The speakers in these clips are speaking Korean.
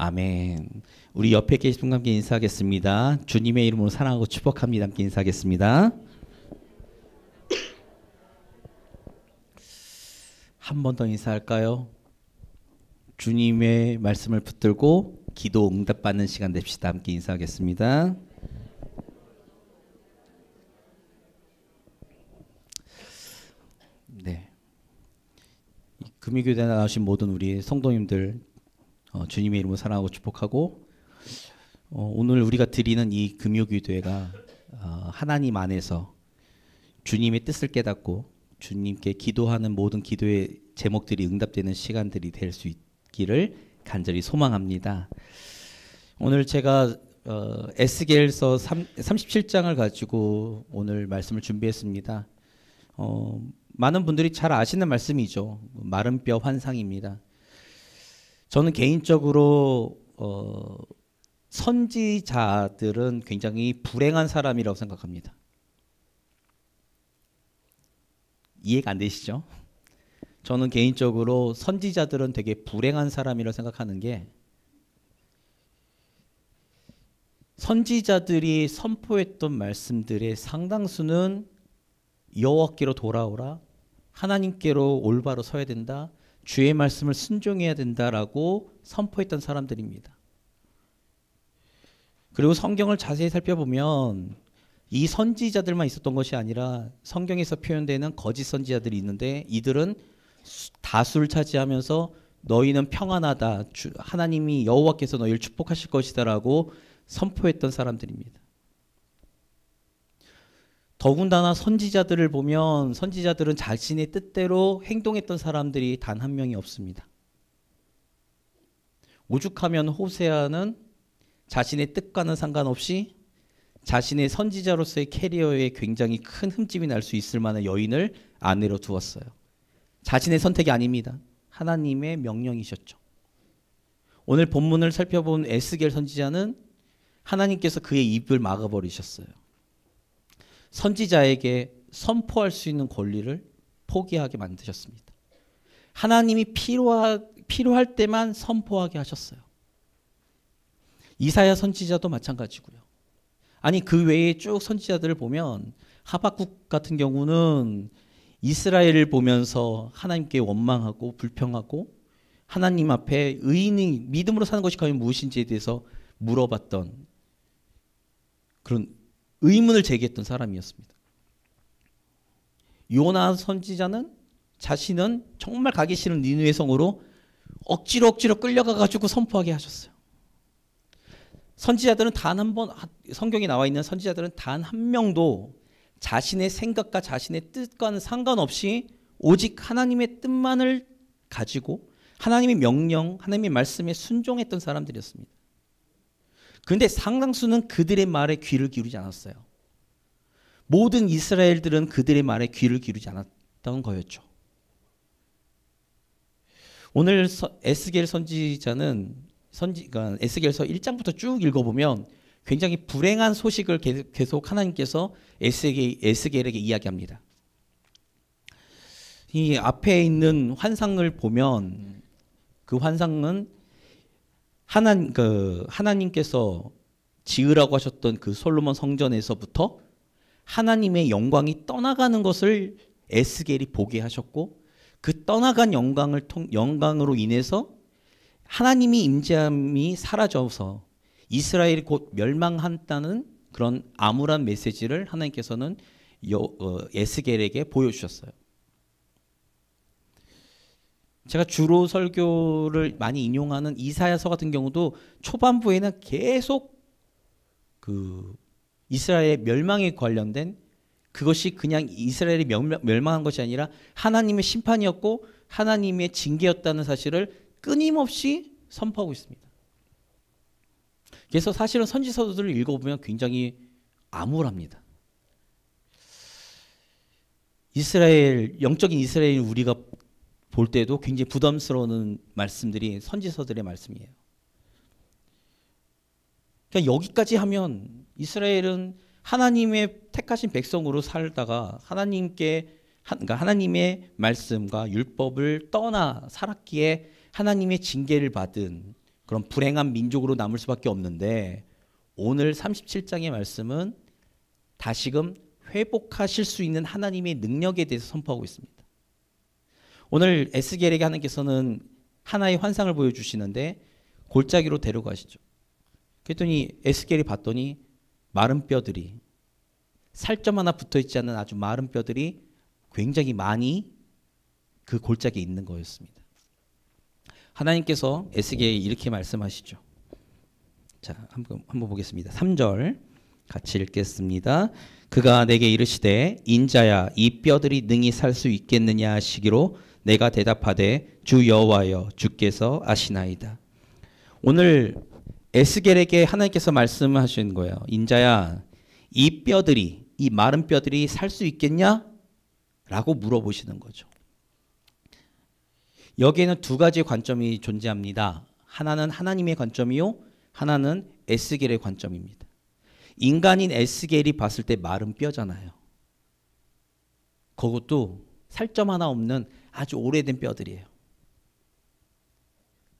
아멘. 우리 옆에 계신 분과 함께 인사하겠습니다. 주님의 이름으로 사랑하고 축복합니다. 함께 인사하겠습니다. 한 번 더 인사할까요? 주님의 말씀을 붙들고 기도 응답받는 시간 됩시다. 함께 인사하겠습니다. 네. 금요교대 나오신 모든 우리 성도님들 어, 주님의 이름으로 사랑하고 축복하고 어, 오늘 우리가 드리는 이 금요기도회가 어, 하나님 안에서 주님의 뜻을 깨닫고 주님께 기도하는 모든 기도의 제목들이 응답되는 시간들이 될 수 있기를 간절히 소망합니다. 오늘 제가 어, 에스겔서 37장을 가지고 오늘 말씀을 준비했습니다. 어, 많은 분들이 잘 아시는 말씀이죠. 마른 뼈 환상입니다. 저는 개인적으로 어, 선지자들은 굉장히 불행한 사람이라고 생각합니다. 이해가 안 되시죠? 저는 개인적으로 선지자들은 되게 불행한 사람이라고 생각하는 게 선지자들이 선포했던 말씀들의 상당수는 여호와께로 돌아오라 하나님께로 올바로 서야 된다 주의 말씀을 순종해야 된다라고 선포했던 사람들입니다. 그리고 성경을 자세히 살펴보면 이 선지자들만 있었던 것이 아니라 성경에서 표현되는 거짓 선지자들이 있는데 이들은 다수를 차지하면서 너희는 평안하다. 하나님이 여호와께서 너희를 축복하실 것이다라고 선포했던 사람들입니다. 더군다나 선지자들을 보면 선지자들은 자신의 뜻대로 행동했던 사람들이 단 한 명이 없습니다. 오죽하면 호세아는 자신의 뜻과는 상관없이 자신의 선지자로서의 캐리어에 굉장히 큰 흠집이 날 수 있을 만한 여인을 아내로 두었어요. 자신의 선택이 아닙니다. 하나님의 명령이셨죠. 오늘 본문을 살펴본 에스겔 선지자는 하나님께서 그의 입을 막아버리셨어요. 선지자에게 선포할 수 있는 권리를 포기하게 만드셨습니다. 하나님이 필요하, 필요할 때만 선포하게 하셨어요. 이사야 선지자도 마찬가지고요. 아니 그 외에 쭉 선지자들을 보면 하박국 같은 경우는 이스라엘을 보면서 하나님께 원망하고 불평하고 하나님 앞에 의인이 믿음으로 사는 것이 과연 무엇인지에 대해서 물어봤던 그런 의문을 제기했던 사람이었습니다. 요나 선지자는 자신은 정말 가기 싫은 니누의 성으로 억지로 억지로 끌려가 가지고 선포하게 하셨어요. 선지자들은 단 한 번 성경에 나와 있는 선지자들은 단 한 명도 자신의 생각과 자신의 뜻과는 상관없이 오직 하나님의 뜻만을 가지고 하나님의 명령, 하나님의 말씀에 순종했던 사람들이었습니다. 그런데 상당수는 그들의 말에 귀를 기울이지 않았어요. 모든 이스라엘들은 그들의 말에 귀를 기울이지 않았던 거였죠. 오늘 에스겔 선지자는 선지, 그러니까 에스겔서 1장부터 쭉 읽어보면 굉장히 불행한 소식을 계속 하나님께서 에스겔, 에스겔에게 이야기합니다. 이 앞에 있는 환상을 보면 그 환상은 하나님 그 하나님께서 지으라고 하셨던 그 솔로몬 성전에서부터 하나님의 영광이 떠나가는 것을 에스겔이 보게 하셨고 그 떠나간 영광을 통 영광으로 인해서 하나님이 임재함이 사라져서 이스라엘이 곧 멸망한다는 그런 암울한 메시지를 하나님께서는 여, 어, 에스겔에게 보여주셨어요. 제가 주로 설교를 많이 인용하는 이사야서 같은 경우도 초반부에는 계속 그 이스라엘의 멸망에 관련된 그것이 그냥 이스라엘이 멸망한 것이 아니라 하나님의 심판이었고 하나님의 징계였다는 사실을 끊임없이 선포하고 있습니다. 그래서 사실은 선지서들을 읽어보면 굉장히 암울합니다. 이스라엘 영적인 이스라엘 우리가 볼 때도 굉장히 부담스러운 말씀들이 선지서들의 말씀이에요. 그러니까 여기까지 하면 이스라엘은 하나님의 택하신 백성으로 살다가 하나님께 그러니까 하나님의 말씀과 율법을 떠나 살았기에 하나님의 징계를 받은 그런 불행한 민족으로 남을 수밖에 없는데 오늘 37장의 말씀은 다시금 회복하실 수 있는 하나님의 능력에 대해서 선포하고 있습니다. 오늘 에스겔에게 하나님께서는 하나의 환상을 보여주시는데 골짜기로 데려가시죠. 그랬더니 에스겔이 봤더니 마른 뼈들이 살점 하나 붙어 있지 않는 아주 마른 뼈들이 굉장히 많이 그 골짜기에 있는 거였습니다. 하나님께서 에스겔에 이렇게 말씀하시죠. 자, 한번 한번 보겠습니다. 3절 같이 읽겠습니다. 그가 내게 이르시되 인자야 이 뼈들이 능히 살 수 있겠느냐 하시기로 내가 대답하되 주 여호와여 주께서 아시나이다. 오늘 에스겔에게 하나님께서 말씀하신 거예요. 인자야 이 뼈들이 이 마른 뼈들이 살 수 있겠냐? 라고 물어보시는 거죠. 여기에는 두 가지 관점이 존재합니다. 하나는 하나님의 관점이요. 하나는 에스겔의 관점입니다. 인간인 에스겔이 봤을 때 마른 뼈잖아요. 그것도 살점 하나 없는 아주 오래된 뼈들이에요.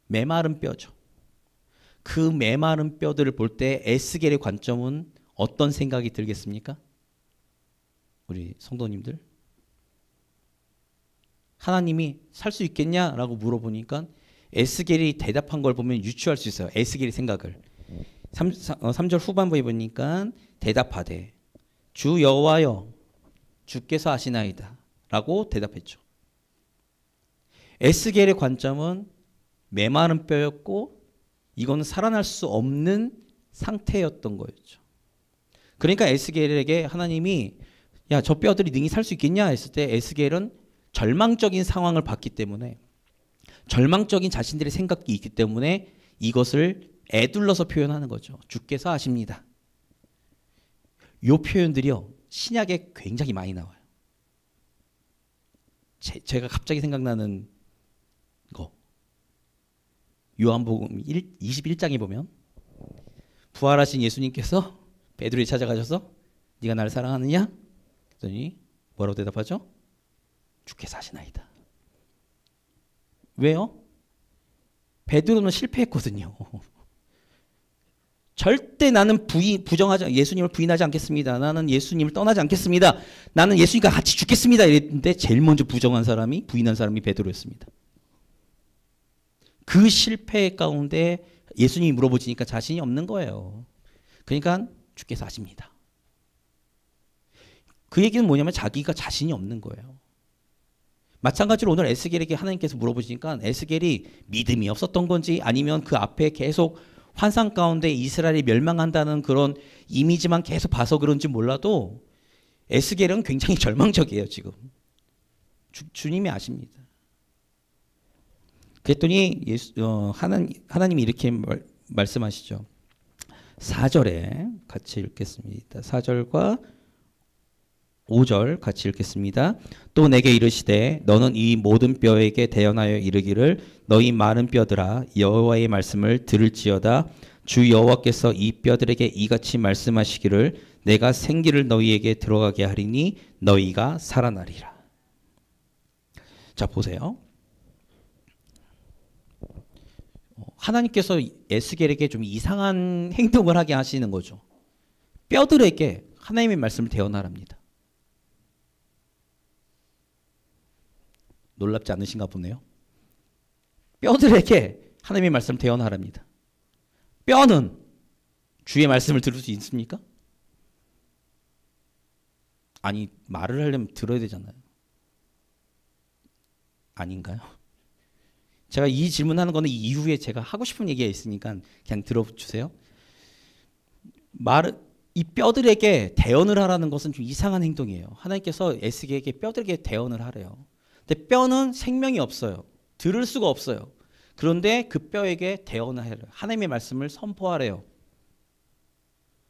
메마른 뼈죠. 그 메마른 뼈들을 볼 때 에스겔의 관점은 어떤 생각이 들겠습니까? 우리 성도님들. 하나님이 살 수 있겠냐라고 물어보니까 에스겔이 대답한 걸 보면 유추할 수 있어요. 에스겔의 생각을. 3, 3절 어, 후반부에 보니까 대답하되 주 여호와여 주께서 아시나이다 라고 대답했죠. 에스겔의 관점은 메마른 뼈였고 이건 살아날 수 없는 상태였던 거였죠. 그러니까 에스겔에게 하나님이 야 저 뼈들이 능히 살 수 있겠냐 했을 때 에스겔은 절망적인 상황을 봤기 때문에 절망적인 자신들의 생각이 있기 때문에 이것을 애둘러서 표현하는 거죠. 주께서 아십니다. 요 표현들이요. 신약에 굉장히 많이 나와요. 제, 가 갑자기 생각나는 거. 요한복음 1, 21장에 보면 부활하신 예수님께서 베드로에 찾아가셔서 네가 나를 사랑하느냐? 그랬더니 뭐라고 대답하죠? 주께서 하시나이다. 왜요? 베드로는 실패했거든요. 절대 나는 부인, 부정하지 예수님을 부인하지 않겠습니다. 나는 예수님을 떠나지 않겠습니다. 나는 예수님과 같이 죽겠습니다. 이랬는데 제일 먼저 부정한 사람이 부인한 사람이 베드로였습니다. 그 실패 가운데 예수님이 물어보시니까 자신이 없는 거예요. 그러니까 주께서 하십니다. 그 얘기는 뭐냐면 자기가 자신이 없는 거예요. 마찬가지로 오늘 에스겔에게 하나님께서 물어보시니까 에스겔이 믿음이 없었던 건지 아니면 그 앞에 계속 환상 가운데 이스라엘이 멸망한다는 그런 이미지만 계속 봐서 그런지 몰라도 에스겔은 굉장히 절망적이에요, 지금. 주, 님이 아십니다. 그랬더니 예수, 어, 하나님, 하나님이 이렇게 말, 말씀하시죠. 4절에 같이 읽겠습니다. 4절과 5절 같이 읽겠습니다. 또 내게 이르시되 너는 이 모든 뼈에게 대언하여 이르기를 너희 많은 뼈들아 여호와의 말씀을 들을지어다 주 여호와께서 이 뼈들에게 이같이 말씀하시기를 내가 생기를 너희에게 들어가게 하리니 너희가 살아나리라. 자 보세요. 하나님께서 에스겔에게 좀 이상한 행동을 하게 하시는 거죠. 뼈들에게 하나님의 말씀을 대언하랍니다. 놀랍지 않으신가 보네요. 뼈들에게 하나님의 말씀을 대언하랍니다. 뼈는 주의 말씀을 들을 수 있습니까? 아니 말을 하려면 들어야 되잖아요. 아닌가요? 제가 이 질문하는 거는 이후에 제가 하고 싶은 얘기가 있으니까 그냥 들어주세요. 말, 이 뼈들에게 대언을 하라는 것은 좀 이상한 행동이에요. 하나님께서 에스겔에게 뼈들에게 대언을 하래요. 근데 뼈는 생명이 없어요. 들을 수가 없어요. 그런데 그 뼈에게 대언을 해요. 하나님의 말씀을 선포하래요.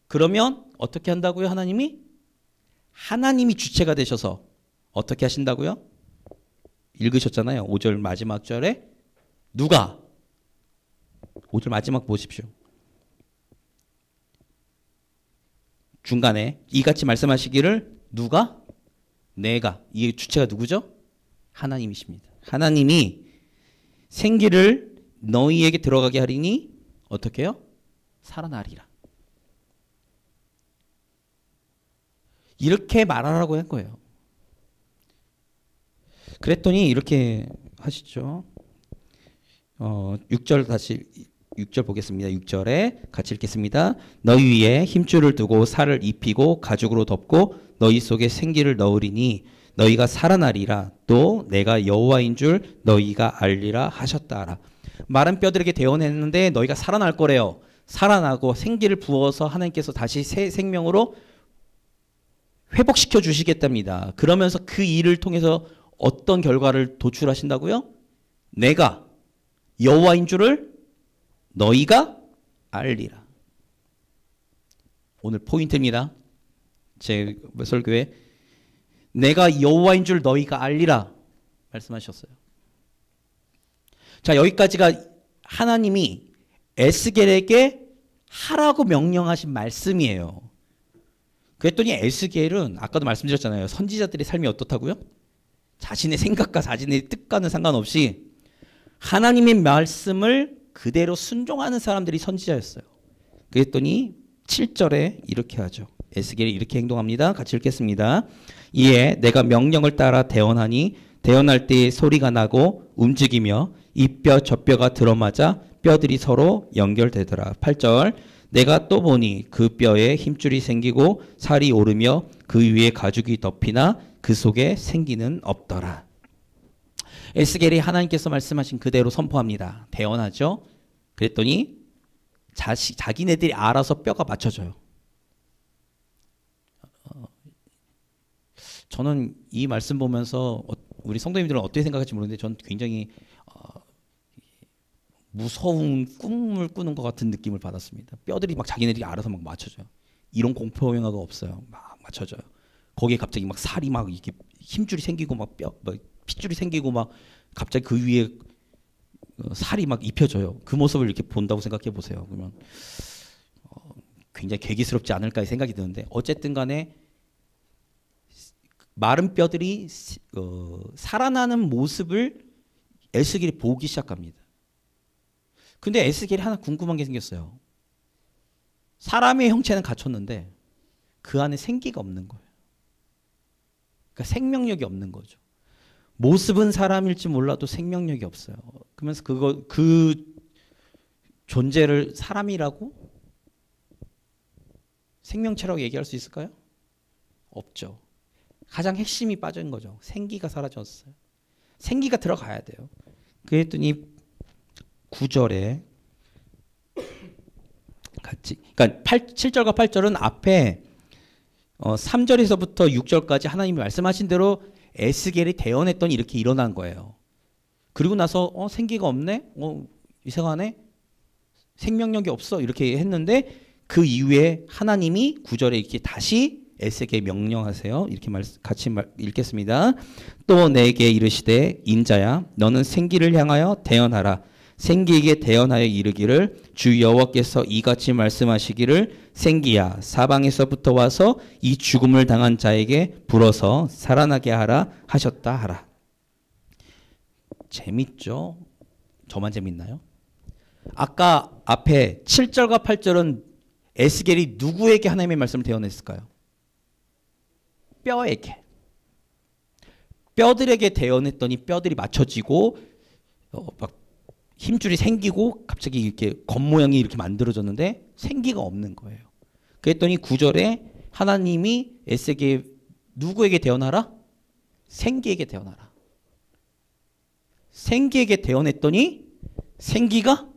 그러면 어떻게 한다고요? 하나님이 하나님이 주체가 되셔서 어떻게 하신다고요? 읽으셨잖아요. 5절 마지막 절에 누가 5절 마지막 보십시오. 중간에 이같이 말씀하시기를 누가 내가 이 주체가 누구죠? 하나님이십니다. 하나님이 생기를 너희에게 들어가게 하리니 어떻게 해요? 살아나리라. 이렇게 말하라고 한 거예요. 그랬더니 이렇게 하시죠. 어, 6절 다시 6절 보겠습니다. 6절에 같이 읽겠습니다. 너희 위에 힘줄을 두고 살을 입히고 가죽으로 덮고 너희 속에 생기를 넣으리니 너희가 살아나리라 또 내가 여호와인 줄 너희가 알리라 하셨다라. 마른 뼈들에게 대언했는데 너희가 살아날 거래요. 살아나고 생기를 부어서 하나님께서 다시 새 생명으로 회복시켜 주시겠답니다. 그러면서 그 일을 통해서 어떤 결과를 도출하신다고요? 내가 여호와인 줄을 너희가 알리라. 오늘 포인트입니다. 제 설교에 내가 여호와인 줄 너희가 알리라 말씀하셨어요. 자, 여기까지가 하나님이 에스겔에게 하라고 명령하신 말씀이에요. 그랬더니 에스겔은 아까도 말씀드렸잖아요. 선지자들의 삶이 어떻다고요? 자신의 생각과 자신의 뜻과는 상관없이 하나님의 말씀을 그대로 순종하는 사람들이 선지자였어요. 그랬더니 7절에 이렇게 하죠. 에스겔이 이렇게 행동합니다. 같이 읽겠습니다. 이에 내가 명령을 따라 대언하니 대언할 때 소리가 나고 움직이며 이 뼈 저 뼈가 들어맞아 뼈들이 서로 연결되더라. 8절 내가 또 보니 그 뼈에 힘줄이 생기고 살이 오르며 그 위에 가죽이 덮이나 그 속에 생기는 없더라. 에스겔이 하나님께서 말씀하신 그대로 선포합니다. 대언하죠. 그랬더니 자시, 자기네들이 알아서 뼈가 맞춰져요. 어, 저는 이 말씀 보면서 어, 우리 성도님들은 어떻게 생각할지 모르는데 저는 굉장히 어, 무서운 꿈을 꾸는 것 같은 느낌을 받았습니다. 뼈들이 막 자기네들이 알아서 막 맞춰져요. 이런 공포 영화가 없어요. 막 맞춰져요. 거기에 갑자기 막 살이 막 이렇게 힘줄이 생기고 막 뼈, 막 핏줄이 생기고 막 갑자기 그 위에 어, 살이 막 입혀져요. 그 모습을 이렇게 본다고 생각해 보세요. 그러면 어, 굉장히 괴기스럽지 않을까 생각이 드는데 어쨌든 간에 마른 뼈들이 어, 살아나는 모습을 에스겔이 보기 시작합니다. 근데 에스겔이 하나 궁금한 게 생겼어요. 사람의 형체는 갖췄는데 그 안에 생기가 없는 거예요. 그러니까 생명력이 없는 거죠. 모습은 사람일지 몰라도 생명력이 없어요. 그러면서 그거 그 존재를 사람이라고 생명체라고 얘기할 수 있을까요? 없죠. 가장 핵심이 빠진 거죠. 생기가 사라졌어요. 생기가 들어가야 돼요. 그랬더니 9절에 같이 그러니까 8, 7절과 8절은 앞에 어, 3절에서부터 6절까지 하나님이 말씀하신 대로 에스겔이 대언했더니 이렇게 일어난 거예요. 그리고 나서 어 생기가 없네? 어 이상하네? 생명력이 없어. 이렇게 했는데 그 이후에 하나님이 구절에 이렇게 다시 에스겔 명령하세요. 이렇게 말, 같이 말, 읽겠습니다. 또 내게 이르시되 인자야 너는 생기를 향하여 대언하라. 생기에게 대언하여 이르기를 주 여호와께서 이같이 말씀하시기를 생기야 사방에서부터 와서 이 죽음을 당한 자에게 불어서 살아나게 하라 하셨다 하라. 재밌죠? 저만 재밌나요? 아까 앞에 7절과 8절은 에스겔이 누구에게 하나님의 말씀을 대언했을까요? 뼈에게. 뼈들에게 대언했더니 뼈들이 맞춰지고 어, 막 힘줄이 생기고 갑자기 이렇게 겉모양이 이렇게 만들어졌는데 생기가 없는 거예요. 그랬더니 구절에 하나님이 에스에게 누구에게 대언하라? 생기에게 대언하라. 생기에게 대언했더니 생기가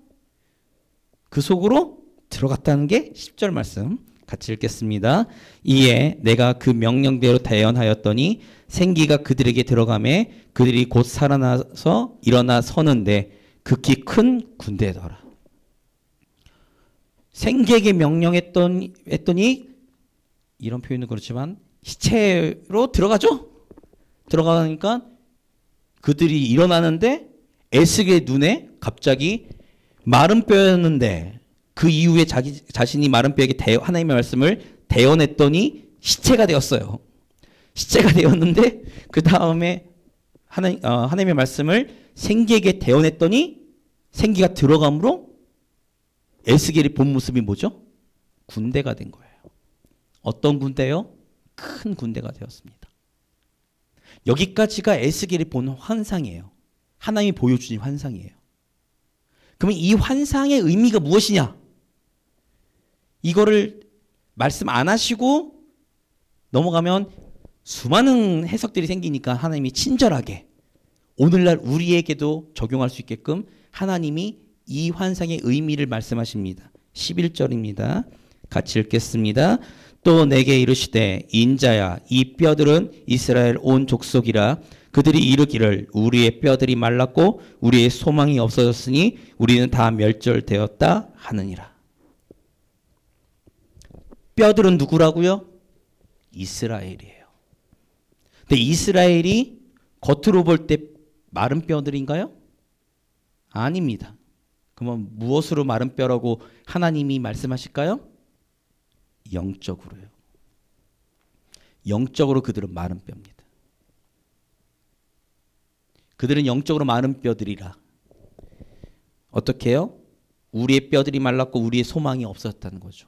그 속으로 들어갔다는 게 10절 말씀 같이 읽겠습니다. 이에 내가 그 명령대로 대언하였더니 생기가 그들에게 들어가매 그들이 곧 살아나서 일어나 서는데 극히 큰 군대더라. 생계에게 명령했던 했더니 이런 표현은 그렇지만 시체로 들어가죠. 들어가니까 그들이 일어나는데 에스겔 눈에 갑자기 마른 뼈였는데 그 이후에 자기 자신이 마른 뼈에게 대, 하나님의 말씀을 대언했더니 시체가 되었어요. 시체가 되었는데 그 다음에 하나님 어, 하나님의 말씀을 생기에게 대언했더니 생기가 들어감으로 에스겔의 본 모습이 뭐죠? 군대가 된 거예요. 어떤 군대요? 큰 군대가 되었습니다. 여기까지가 에스겔이 본 환상이에요. 하나님이 보여주신 환상이에요. 그러면 이 환상의 의미가 무엇이냐? 이거를 말씀 안 하시고 넘어가면 수많은 해석들이 생기니까 하나님이 친절하게 오늘날 우리에게도 적용할 수 있게끔 하나님이 이 환상의 의미를 말씀하십니다. 11절입니다. 같이 읽겠습니다. 또 내게 이르시되 인자야 이 뼈들은 이스라엘 온 족속이라 그들이 이르기를 우리의 뼈들이 말랐고 우리의 소망이 없어졌으니 우리는 다 멸절되었다 하느니라. 뼈들은 누구라고요? 이스라엘이에요. 근데 이스라엘이 겉으로 볼 때 마른 뼈들인가요? 아닙니다. 그러면 무엇으로 마른 뼈라고 하나님이 말씀하실까요? 영적으로요. 영적으로 그들은 마른 뼈입니다. 그들은 영적으로 마른 뼈들이라. 어떻게 해요? 우리의 뼈들이 말랐고 우리의 소망이 없었다는 거죠.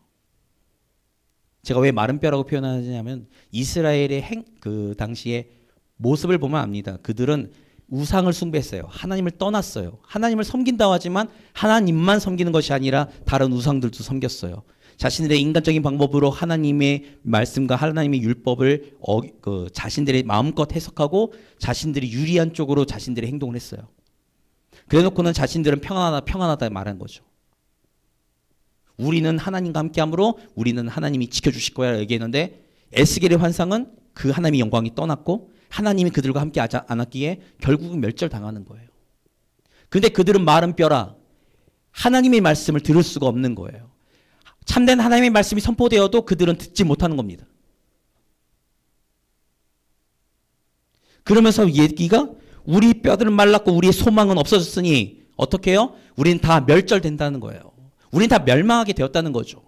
제가 왜 마른 뼈라고 표현하냐면 이스라엘의 행, 그 당시에 모습을 보면 압니다. 그들은 우상을 숭배했어요. 하나님을 떠났어요. 하나님을 섬긴다고 하지만 하나님만 섬기는 것이 아니라 다른 우상들도 섬겼어요. 자신들의 인간적인 방법으로 하나님의 말씀과 하나님의 율법을 어, 그 자신들의 마음껏 해석하고 자신들이 유리한 쪽으로 자신들의 행동을 했어요. 그래놓고는 자신들은 평안하다 평안하다 말한 거죠. 우리는 하나님과 함께함으로 우리는 하나님이 지켜주실 거야 얘기했는데 에스겔의 환상은 그 하나님의 영광이 떠났고 하나님이 그들과 함께 안았기에 결국은 멸절당하는 거예요. 근데 그들은 마른 뼈라 하나님의 말씀을 들을 수가 없는 거예요. 참된 하나님의 말씀이 선포되어도 그들은 듣지 못하는 겁니다. 그러면서 얘기가 우리 뼈들은 말랐고 우리의 소망은 없어졌으니 어떻게 해요? 우리는 다 멸절된다는 거예요. 우리는 다 멸망하게 되었다는 거죠.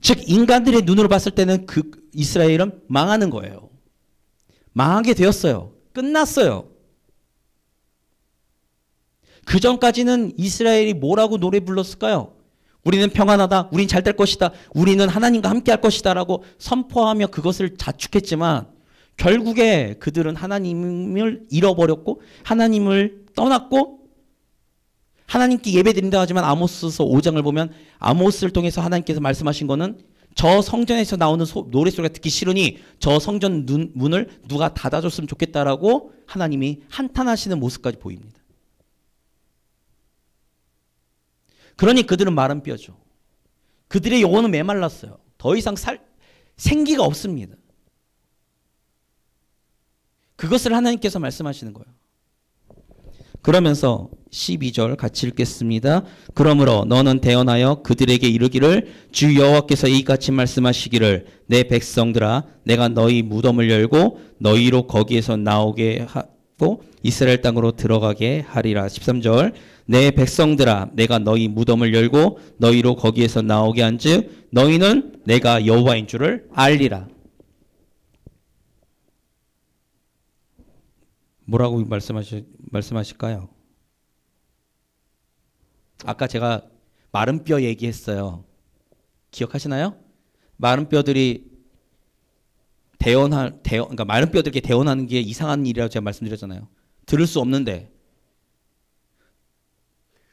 즉 인간들의 눈으로 봤을 때는 그 이스라엘은 망하는 거예요. 망하게 되었어요. 끝났어요. 그 전까지는 이스라엘이 뭐라고 노래 불렀을까요? 우리는 평안하다. 우린 잘 될 것이다. 우리는 하나님과 함께 할 것이다라고 선포하며 그것을 자축했지만 결국에 그들은 하나님을 잃어버렸고 하나님을 떠났고 하나님께 예배드린다 하지만 아모스서 5장을 보면 아모스를 통해서 하나님께서 말씀하신 거는 저 성전에서 나오는 소, 노래소리가 듣기 싫으니 저 성전 눈, 문을 누가 닫아줬으면 좋겠다라고 하나님이 한탄하시는 모습까지 보입니다. 그러니 그들은 마른 뼈죠. 그들의 영혼은 메말랐어요. 더 이상 살, 생기가 없습니다. 그것을 하나님께서 말씀하시는 거예요. 그러면서 12절 같이 읽겠습니다. 그러므로 너는 대언하여 그들에게 이르기를 주 여호와께서 이같이 말씀하시기를 내 백성들아 내가 너희 무덤을 열고 너희로 거기에서 나오게 하고 이스라엘 땅으로 들어가게 하리라. 13절 내 백성들아 내가 너희 무덤을 열고 너희로 거기에서 나오게 한즉 너희는 내가 여호와인 줄을 알리라. 뭐라고 말씀하시, 말씀하실까요? 아까 제가 마른 뼈 얘기했어요. 기억하시나요? 마른 뼈들이 대원할 대원 그러니까 마른 뼈들에게 대원하는 게 이상한 일이라고 제가 말씀드렸잖아요. 들을 수 없는데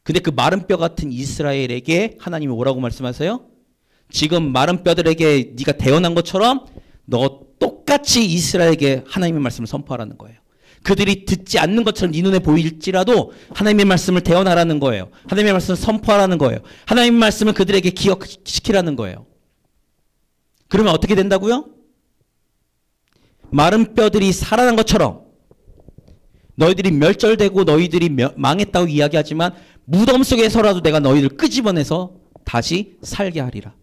근데 그 마른 뼈 같은 이스라엘에게 하나님이 뭐라고 말씀하세요? 지금 마른 뼈들에게 네가 대언한 것처럼 너 똑같이 이스라엘에게 하나님의 말씀을 선포하라는 거예요. 그들이 듣지 않는 것처럼 네 눈에 보일지라도 하나님의 말씀을 대언하라는 거예요. 하나님의 말씀을 선포하라는 거예요. 하나님의 말씀을 그들에게 기억시키라는 거예요. 그러면 어떻게 된다고요? 마른 뼈들이 살아난 것처럼 너희들이 멸절되고 너희들이 망했다고 이야기하지만 무덤 속에서라도 내가 너희를 끄집어내서 다시 살게 하리라.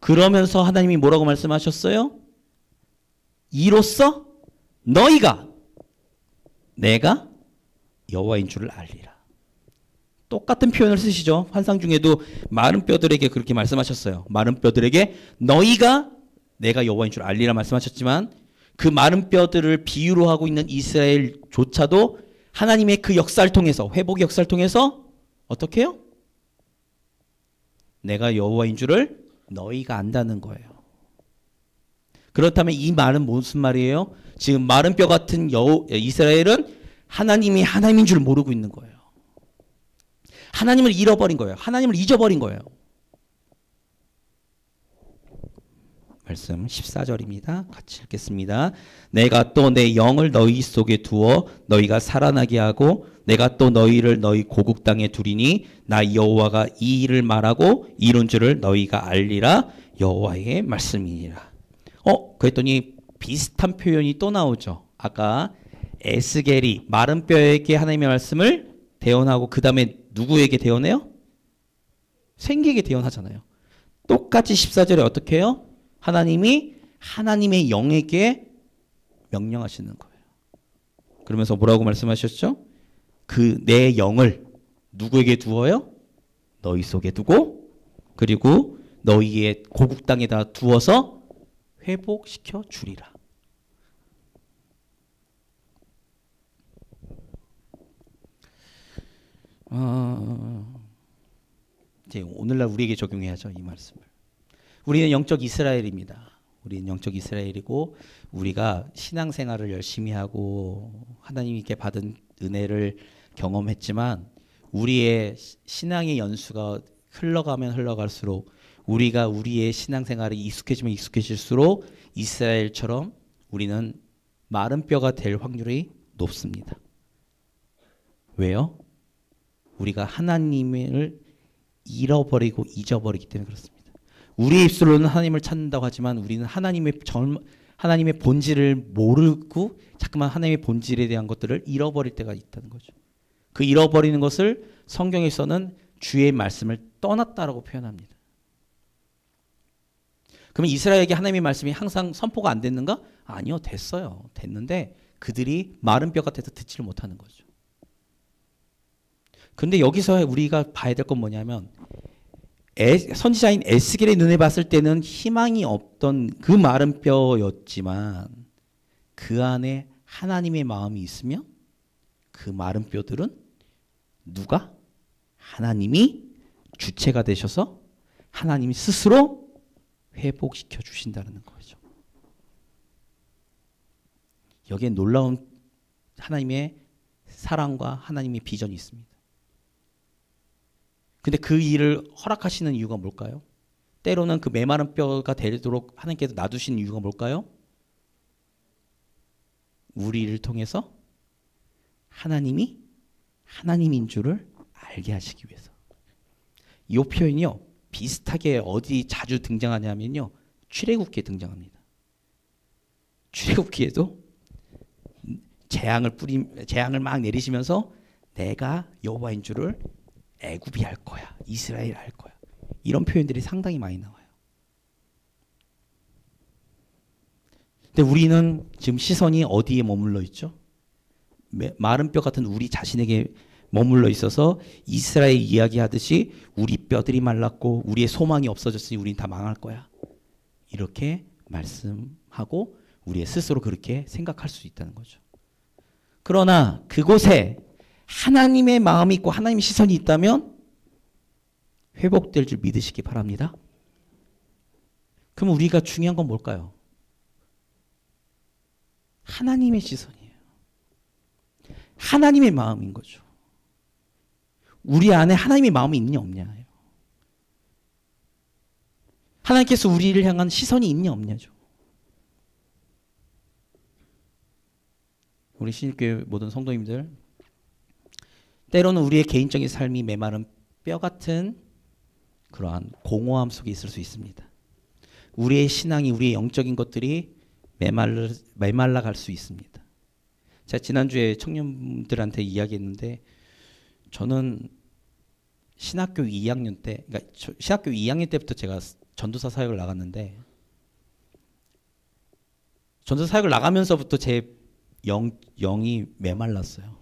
그러면서 하나님이 뭐라고 말씀하셨어요? 이로써 너희가 내가 여호와인 줄을 알리라. 똑같은 표현을 쓰시죠. 환상 중에도 마른 뼈들에게 그렇게 말씀하셨어요. 마른 뼈들에게 너희가 내가 여호와인 줄 알리라 말씀하셨지만 그 마른 뼈들을 비유로 하고 있는 이스라엘조차도 하나님의 그 역사를 통해서 회복 역사를 통해서 어떻게 해요? 내가 여호와인 줄을 너희가 안다는 거예요. 그렇다면 이 말은 무슨 말이에요? 지금 마른 뼈 같은 여호, 이스라엘은 하나님이 하나님인 줄 모르고 있는 거예요. 하나님을 잃어버린 거예요. 하나님을 잊어버린 거예요. 말씀 14절입니다. 같이 읽겠습니다. 내가 또 내 영을 너희 속에 두어 너희가 살아나게 하고 내가 또 너희를 너희 고국 땅에 두리니 나 여호와가 이 일을 말하고 이룬 줄을 너희가 알리라 여호와의 말씀이니라. 어, 그랬더니 비슷한 표현이 또 나오죠. 아까 에스겔이 마른 뼈에게 하나님의 말씀을 대언하고 그 다음에 누구에게 대언해요? 생기에게 대언하잖아요. 똑같이 14절에 어떻게 해요? 하나님이 하나님의 영에게 명령하시는 거예요. 그러면서 뭐라고 말씀하셨죠? 그 내 영을 누구에게 두어요? 너희 속에 두고 그리고 너희의 고국 땅에다 두어서 회복시켜 주리라. 어, 이제 오늘날 우리에게 적용해야죠 이 말씀을. 우리는 영적 이스라엘입니다. 우리는 영적 이스라엘이고 우리가 신앙생활을 열심히 하고 하나님께 받은 은혜를 경험했지만 우리의 신앙의 연수가 흘러가면 흘러갈수록 우리가 우리의 신앙생활이 익숙해지면 익숙해질수록 이스라엘처럼 우리는 마른 뼈가 될 확률이 높습니다. 왜요? 우리가 하나님을 잃어버리고 잊어버리기 때문에 그렇습니다. 우리의 입술로는 하나님을 찾는다고 하지만 우리는 하나님의 전, 하나님의 본질을 모르고 자꾸만 하나님의 본질에 대한 것들을 잃어버릴 때가 있다는 거죠. 그 잃어버리는 것을 성경에서는 주의 말씀을 떠났다라고 표현합니다. 그러면 이스라엘에게 하나님의 말씀이 항상 선포가 안 됐는가? 아니요, 됐어요. 됐는데 그들이 마른 뼈 같아서 듣지를 못하는 거죠. 근데 여기서 우리가 봐야 될 건 뭐냐면 에, 선지자인 에스겔의 눈에 봤을 때는 희망이 없던 그 마른 뼈였지만 그 안에 하나님의 마음이 있으면 그 마른 뼈들은 누가 하나님이 주체가 되셔서 하나님이 스스로 회복시켜 주신다는 거죠. 여기에 놀라운 하나님의 사랑과 하나님의 비전이 있습니다. 근데 그 일을 허락하시는 이유가 뭘까요? 때로는 그 메마른 뼈가 되도록 하나님께서 놔두신 이유가 뭘까요? 우리를 통해서 하나님이 하나님인 줄을 알게 하시기 위해서. 이 표현이요. 비슷하게 어디 자주 등장하냐면요. 출애굽기에 등장합니다. 출애굽기에도 재앙을 뿌리 재앙을 막 내리시면서 내가 여호와인 줄을 애굽이 할 거야. 이스라엘 할 거야. 이런 표현들이 상당히 많이 나와요. 근데 우리는 지금 시선이 어디에 머물러 있죠? 마른 뼈 같은 우리 자신에게 머물러 있어서 이스라엘 이야기하듯이 우리 뼈들이 말랐고 우리의 소망이 없어졌으니 우린 다 망할 거야. 이렇게 말씀하고 우리의 스스로 그렇게 생각할 수 있다는 거죠. 그러나 그곳에 하나님의 마음이 있고 하나님의 시선이 있다면 회복될 줄 믿으시기 바랍니다. 그럼 우리가 중요한 건 뭘까요? 하나님의 시선이에요. 하나님의 마음인 거죠. 우리 안에 하나님의 마음이 있냐 없냐요. 하나님께서 우리를 향한 시선이 있냐 없냐죠. 우리 신일교회 모든 성도님들 때로는 우리의 개인적인 삶이 메마른 뼈 같은 그러한 공허함 속에 있을 수 있습니다. 우리의 신앙이 우리의 영적인 것들이 메말라, 메말라 갈 수 있습니다. 제가 지난주에 청년들한테 이야기했는데 저는 신학교 2학년 때, 그러니까 신학교 2학년 때부터 제가 전도사 사역을 나갔는데 전도사 사역을 나가면서부터 제 영, 영이 메말랐어요.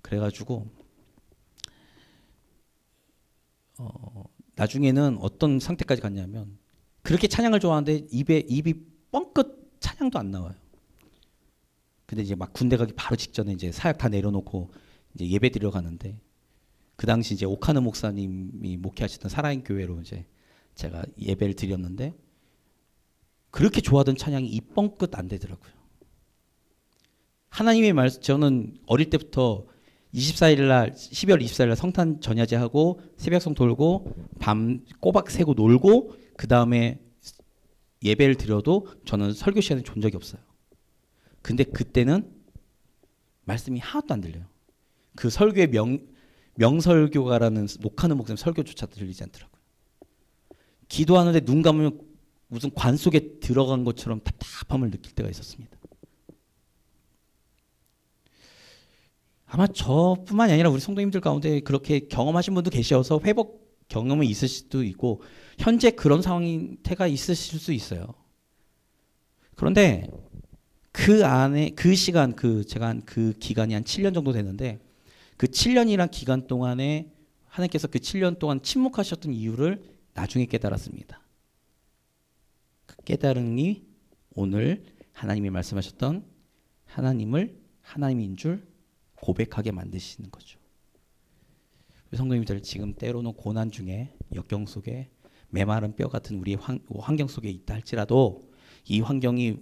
그래가지고 어, 나중에는 어떤 상태까지 갔냐면 그렇게 찬양을 좋아하는데 입에 입이 뻥끗 찬양도 안 나와요. 근데 이제 막 군대 가기 바로 직전에 이제 사역 다 내려놓고 이제 예배 드려 가는데 그 당시 이제 오카느 목사님이 목회하시던 사랑의 교회로 이제 제가 예배를 드렸는데 그렇게 좋아하던 찬양이 이뻥 끝안 되더라고요. 하나님의 말 저는 어릴 때부터 24일 날 12월 24일 날 성탄 전야제 하고 새벽송 돌고 밤 꼬박 새고 놀고 그다음에 예배를 드려도 저는 설교 시간에 존 적이 없어요. 근데 그때는 말씀이 하나도 안 들려요. 그 설교의 명 명설교가라는 목하는 목사님 설교조차 들리지 않더라고요. 기도하는데 눈 감으면 무슨 관 속에 들어간 것처럼 답답함을 느낄 때가 있었습니다. 아마 저뿐만이 아니라 우리 성도님들 가운데 그렇게 경험하신 분도 계셔서 회복 경험이 있을 수도 있고 현재 그런 상태가 있으실 수 있어요. 그런데 그 안에 그 시간 그 제가 한 그 기간이 한 7년 정도 되는데 그 7년이란 기간 동안에 하나님께서 그 7년 동안 침묵하셨던 이유를 나중에 깨달았습니다. 그 깨달음이 오늘 하나님이 말씀하셨던 하나님을 하나님인 줄 고백하게 만드시는 거죠. 성도님들 지금 때로는 고난 중에 역경 속에 메마른 뼈 같은 우리 환, 환경 속에 있다 할지라도 이 환경이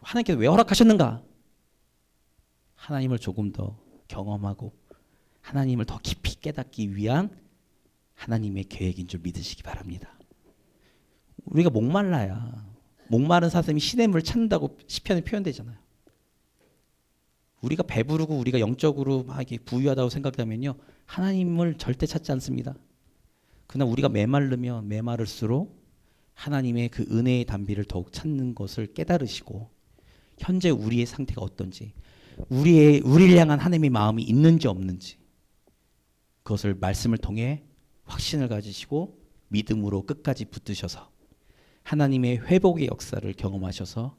하나님께서 왜 허락하셨는가? 하나님을 조금 더 경험하고 하나님을 더 깊이 깨닫기 위한 하나님의 계획인 줄 믿으시기 바랍니다. 우리가 목말라야 목마른 사슴이 시냇물을 찾는다고 시편에 표현되잖아요. 우리가 배부르고 우리가 영적으로 막 부유하다고 생각하면요 하나님을 절대 찾지 않습니다. 그러나 우리가 메말르면 메마를수록 하나님의 그 은혜의 담비를 더욱 찾는 것을 깨달으시고 현재 우리의 상태가 어떤지 우리의 우리를 향한 하나님의 마음이 있는지 없는지 그것을 말씀을 통해 확신을 가지시고 믿음으로 끝까지 붙드셔서 하나님의 회복의 역사를 경험하셔서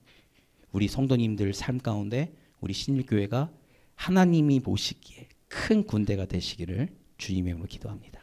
우리 성도님들 삶 가운데 우리 신일교회가 하나님이 보시기에 큰 군대가 되시기를 주님의 이름으로 기도합니다.